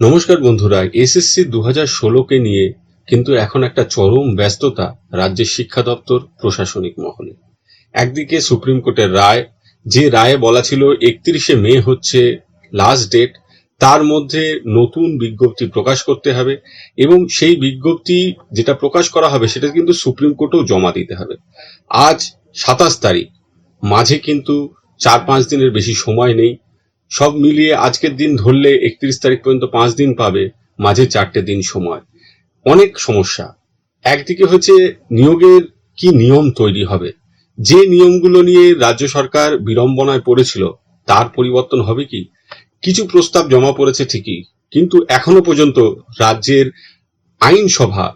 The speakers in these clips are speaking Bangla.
নমস্কার বন্ধুরা, এসএসসি দু হাজার ষোলোকে নিয়ে কিন্তু এখন একটা চরম ব্যস্ততা রাজ্যের শিক্ষা দপ্তর, প্রশাসনিক মহলে। একদিকে সুপ্রিম কোর্টের রায়, যে রায়ে বলা ছিল একত্রিশে মে হচ্ছে লাস্ট ডেট তার মধ্যে নতুন বিজ্ঞপ্তি প্রকাশ করতে হবে এবং সেই বিজ্ঞপ্তি যেটা প্রকাশ করা হবে সেটা কিন্তু সুপ্রিম কোর্টেও জমা দিতে হবে। আজ সাতাশ তারিখ, মাঝে কিন্তু চার পাঁচ দিনের বেশি সময় নেই। সব মিলিয়ে আজকের দিন ধরলে একত্রিশ তারিখ পর্যন্ত পাঁচ দিন পাবে মাঝে চারটে দিন সময়। অনেক সমস্যা। একদিকে হচ্ছে নিয়োগের কি নিয়ম তৈরি হবে। যে নিয়মগুলো নিয়ে রাজ্য সরকার বিড়ম্বনায় পড়েছিল, তার পরিবর্তন হবে কি? কিছু প্রস্তাব জমা পড়েছে ঠিকই, কিন্তু এখনও পর্যন্ত রাজ্যের আইনসভা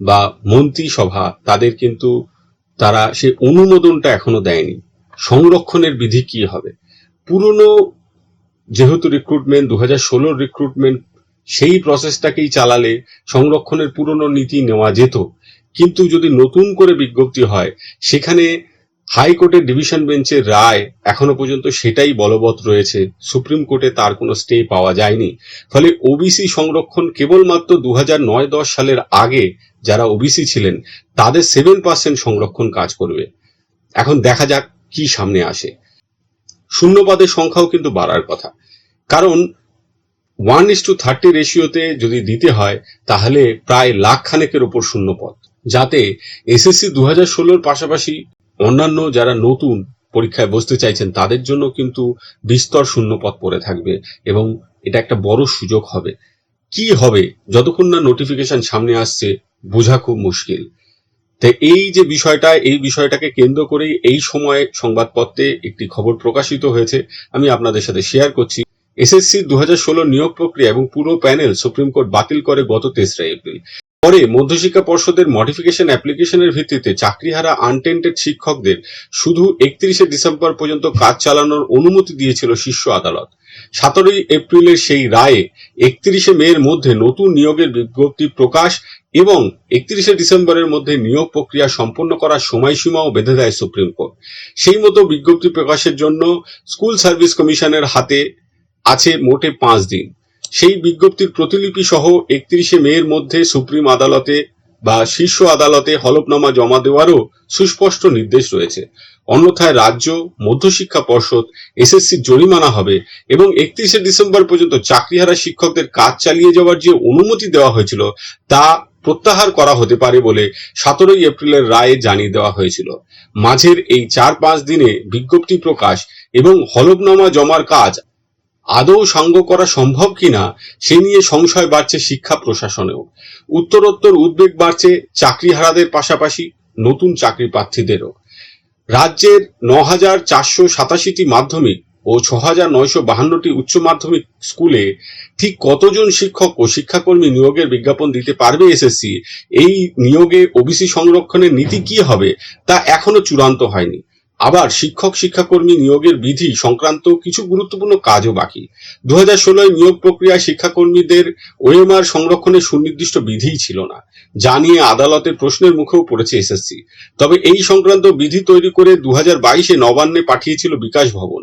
বা মন্ত্রিসভা তাদের কিন্তু তারা সে অনুমোদনটা এখনও দেয়নি। সংরক্ষণের বিধি কি হবে? পুরনো যেহেতু রিক্রুটমেন্ট দু হাজার ষোলোর রিক্রুটমেন্ট সেই প্রসেসটাকেই চালালে সংরক্ষণের পুরনো নীতি নেওয়া যেত। কিন্তু যদি নতুন করে বিজ্ঞপ্তি হয়, সেখানে হাইকোর্টের ডিভিশন বেঞ্চের রায় এখনও পর্যন্ত সেটাই বলবৎ রয়েছে। সুপ্রিম কোর্টে তার কোনো স্টে পাওয়া যায়নি। ফলে ওবিসি সংরক্ষণ কেবলমাত্র দু হাজার নয় দশ সালের আগে যারা ওবিসি ছিলেন, তাদের সেভেন পার্সেন্ট সংরক্ষণ কাজ করবে। এখন দেখা যাক কি সামনে আসে। শূন্যপদের সংখ্যাও কিন্তু বাড়ার কথা। কারণ ওয়ান ইস টু থার্টি রেশিওতে যদি দিতে হয়, তাহলে প্রায় লাখ খানেকের ওপর শূন্যপদ যাতে এসএসসি দু হাজার ষোলোর পাশাপাশি অন্যান্য যারা নতুন পরীক্ষায় বসতে চাইছেন, তাদের জন্য কিন্তু বিস্তর শূন্যপদ পড়ে থাকবে এবং এটা একটা বড় সুযোগ হবে। কি হবে? যতক্ষণ না নোটিফিকেশন সামনে আসছে, বোঝা খুব মুশকিল। তো এই যে বিষয়টা, এই বিষয়টাকে কেন্দ্র করেই এই সময়ে সংবাদপত্রে একটি খবর প্রকাশিত হয়েছে। আমি আপনাদের সাথে শেয়ার করছি। এসএসসি দু হাজার ষোলো নিয়োগ প্রক্রিয়া এবং পুরো প্যানেল সুপ্রিম কোর্ট বাতিল করে গত তেসরা এপ্রিল। পরে মধ্যশিক্ষা পর্ষদের মডিফিকেশন অ্যাপ্লিকেশনের ভিত্তিতে চাকরিহারা আনটেন্টেড শিক্ষকদের শুধু একত্রিশে ডিসেম্বর পর্যন্ত কাজ চালানোর অনুমতি দিয়েছিল শীর্ষ আদালত। সতেরোই এপ্রিলের সেই রায়ে একত্রিশে মে এর মধ্যে নতুন নিয়োগের বিজ্ঞপ্তি প্রকাশ এবং একত্রিশে ডিসেম্বরের মধ্যে নিয়োগ প্রক্রিয়া সম্পন্ন করার সময়সীমাও বেঁধে দেয় সুপ্রিম কোর্ট। সেই মতো বিজ্ঞপ্তি প্রকাশের জন্য স্কুল সার্ভিস কমিশনের হাতে আছে মোটে পাঁচ দিন। সেই বিজ্ঞপ্তির প্রতিলিপি সহ একত্রিশে মে এর মধ্যে সুপ্রিম আদালতে বা শীর্ষ আদালতে হলফনামা জমা দেওয়ারও সুস্পষ্ট নির্দেশ রয়েছে। অন্যথায় রাজ্য, মধ্যশিক্ষা পর্ষদ, এসএসসি জরিমানা হবে এবং একত্রিশে ডিসেম্বর পর্যন্ত চাকরিহারা শিক্ষকদের কাজ চালিয়ে যাওয়ার যে অনুমতি দেওয়া হয়েছিল, তা প্রত্যাহার করা হতে পারে বলে সতেরোই এপ্রিলের রায়ে জানিয়ে দেওয়া হয়েছিল। মাঝের এই চার পাঁচ দিনে বিজ্ঞপ্তি প্রকাশ এবং হলফনামা জমার কাজ আদৌ সাঙ্গ করা সম্ভব কিনা, সে নিয়ে সংশয় বাড়ছে শিক্ষা প্রশাসনেও। উত্তরোত্তর উদ্বেগ বাড়ছে চাকরিহারাদের পাশাপাশি নতুন চাকরি প্রার্থীদেরও রাজ্যের ন হাজার চারশো সাতাশিটি মাধ্যমিক ও ছ হাজার নয়শো বাহান্নটি উচ্চ মাধ্যমিক স্কুলে ঠিক কতজন শিক্ষক ও শিক্ষাকর্মী নিয়োগের বিজ্ঞাপন দিতে পারবে এসএসসি? এই নিয়োগে ওবিসি সংরক্ষণের নীতি কি হবে, তা এখনও চূড়ান্ত হয়নি। আবার শিক্ষক শিক্ষাকর্মী নিয়োগের বিধি সংক্রান্ত কিছু গুরুত্বপূর্ণ কাজও বাকি। দু হাজার ষোলোয় নিয়োগ প্রক্রিয়ায় শিক্ষাকর্মীদের ওএমআর সংরক্ষণের সুনির্দিষ্ট বিধিই ছিল না, যা নিয়ে আদালতের প্রশ্নের মুখেও পড়েছে এসএসসি। তবে এই সংক্রান্ত বিধি তৈরি করে দু হাজার বাইশে নবান্নে পাঠিয়েছিল বিকাশ ভবন।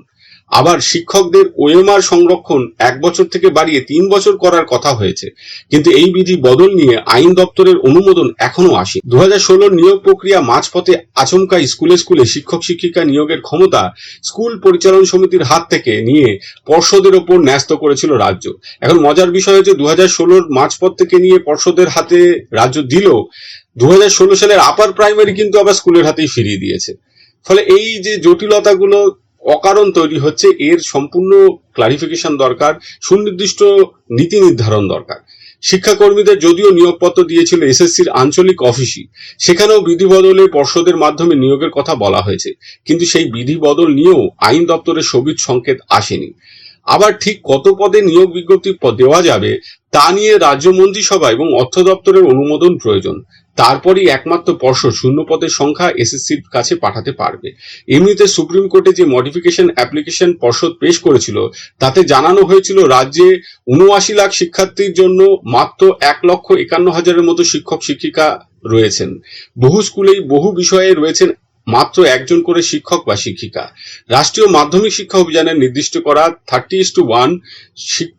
আবার শিক্ষকদের ওএমআর সংরক্ষণ এক বছর থেকে বাড়িয়ে তিন বছর করার কথা হয়েছে। কিন্তু এই বিধি বদল নিয়ে আইন দপ্তরের অনুমোদন এখনও আসে দু হাজার নিয়োগ প্রক্রিয়া মাঝপথে আচমকা স্কুলে স্কুলে শিক্ষক শিক্ষিকা নিয়োগের ক্ষমতা স্কুল পরিচালন সমিতির হাত থেকে নিয়ে পর্ষদের ওপর ন্যস্ত করেছিল রাজ্য। এখন মজার বিষয় হচ্ছে দু হাজার ষোলোর মাঝপথ থেকে নিয়ে পর্ষদের হাতে রাজ্য দিল দু হাজার ষোলো সালের আপার প্রাইমারি কিন্তু আবার স্কুলের হাতেই ফিরিয়ে দিয়েছে। ফলে এই যে জটিলতাগুলো অকারণ তৈরি হচ্ছে, এর সম্পূর্ণ ক্লারিফিকেশন দরকার, সুনির্দিষ্ট নীতি নির্ধারণ দরকার। শিক্ষাকর্মীদের যদিও নিয়োগপত্র দিয়েছিল এসএসসির আঞ্চলিক অফিসই, সেখানেও বিধি বদলে পর্ষদের মাধ্যমে নিয়োগের কথা বলা হয়েছে, কিন্তু সেই বিধি বদল নিয়েও আইন দপ্তরের সবিজ সংকেত আসেনি। আবার ঠিক কত পদে নিয়োগ বিজ্ঞপ্তি দেওয়া যাবে, তা নিয়ে রাজ্য মন্ত্রিসভা এবং অর্থ দপ্তরের অনুমোদন প্রয়োজন। তারপরই একমাত্র পর্ষদ শূন্য পদের সংখ্যা এসএসসির কাছে পাঠাতে পারবে। এমনিতে সুপ্রিম কোর্টে যে মডিফিকেশন অ্যাপ্লিকেশন পর্ষদ পেশ করেছিল, তাতে জানানো হয়েছিল রাজ্যে উনআশি লাখ শিক্ষার্থীর জন্য মাত্র এক লক্ষ একান্ন হাজারের মতো শিক্ষক শিক্ষিকা রয়েছেন। বহু স্কুলেই বহু বিষয়ে রয়েছেন মাত্র একজন করে শিক্ষক বা শিক্ষিকা। রাষ্ট্রীয় মাধ্যমিক শিক্ষা অভিযানের নির্দিষ্ট করা থার্টি টু ওয়ান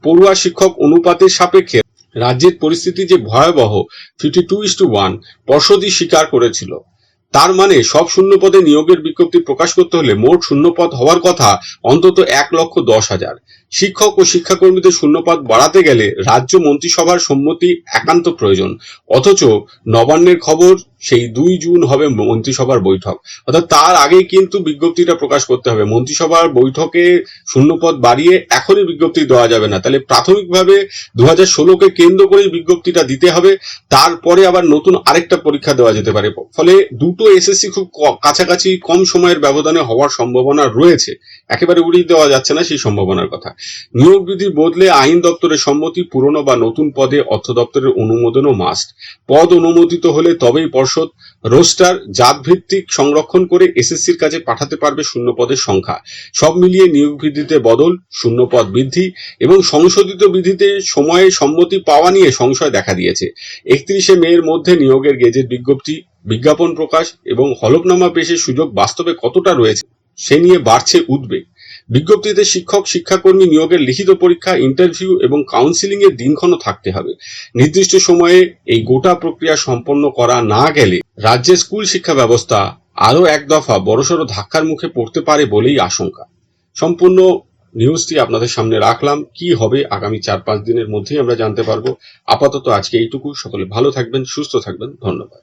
পড়ুয়া শিক্ষক অনুপাতের সাপেক্ষে রাজ্যের পরিস্থিতি যে ভয়াবহ fifty two is to one পর্ষদই স্বীকার করেছিল। তার মানে সব শূন্যপদে নিয়োগের বিজ্ঞপ্তি প্রকাশ করতে হলে মোট শূন্যপদ হওয়ার কথা অন্তত এক লক্ষ দশ হাজার। শিক্ষক ও শিক্ষাকর্মীদের শূন্যপদ বাড়াতে গেলে রাজ্য মন্ত্রিসভার সম্মতি একান্ত প্রয়োজন। অথচ নবান্নের খবর সেই দুই জুন হবে মন্ত্রিসভার বৈঠক। অর্থাৎ তার আগেই কিন্তু বিজ্ঞপ্তিটা প্রকাশ করতে হবে। মন্ত্রিসভার বৈঠকে শূন্যপদ বাড়িয়ে এখনই বিজ্ঞপ্তি দেওয়া যাবে না। তাহলে প্রাথমিকভাবে দু হাজার ষোলোকে কেন্দ্র করেই বিজ্ঞপ্তিটা দিতে হবে। তারপরে আবার নতুন আরেকটা পরীক্ষা দেওয়া যেতে পারে। ফলে দুটো এসএসসি খুব কাছাকাছি কম সময়ের ব্যবধানে হওয়ার সম্ভাবনা রয়েছে। একেবারে উড়িয়ে দেওয়া যাচ্ছে না সেই সম্ভাবনার কথা। নিয়োগ বিধি বদলে আইন দপ্তরের সম্মতি পুরনো বা নতুন পদে অর্থ দপ্তরের অনুমোদনও মাস্ট পদ অনুমোদিত হলে তবেই পর্ষদ, রোস্টার জাত ভিত্তিক সংরক্ষণ করে এসএসসির কাছে পাঠাতে পারবে শূন্য পদের সংখ্যা। সব মিলিয়ে নিয়োগ বিধিতে বদল, শূন্য পদ বৃদ্ধি এবং সংশোধিত বিধিতে সময়ে সম্মতি পাওয়া নিয়ে সংশয় দেখা দিয়েছে। একত্রিশে মের মধ্যে নিয়োগের গেজেট বিজ্ঞপ্তি বিজ্ঞাপন প্রকাশ এবং হলফনামা পেশের সুযোগ বাস্তবে কতটা রয়েছে, সে নিয়ে বাড়ছে উদ্বেগ। বিজ্ঞপ্তিতে শিক্ষক, শিক্ষাকর্মী নিয়োগের লিখিত পরীক্ষা, ইন্টারভিউ এবং কাউন্সিলিং এর দিনক্ষণও থাকতে হবে। নির্দিষ্ট সময়ে এই গোটা প্রক্রিয়া সম্পন্ন করা না গেলে রাজ্যের স্কুল শিক্ষা ব্যবস্থা আরও এক দফা বড়সড় ধাক্কার মুখে পড়তে পারে বলেই আশঙ্কা। সম্পূর্ণ নিউজটি আপনাদের সামনে রাখলাম। কি হবে আগামী চার পাঁচ দিনের মধ্যেই আমরা জানতে পারব। আপাতত আজকে এইটুকু। সকলে ভালো থাকবেন, সুস্থ থাকবেন। ধন্যবাদ।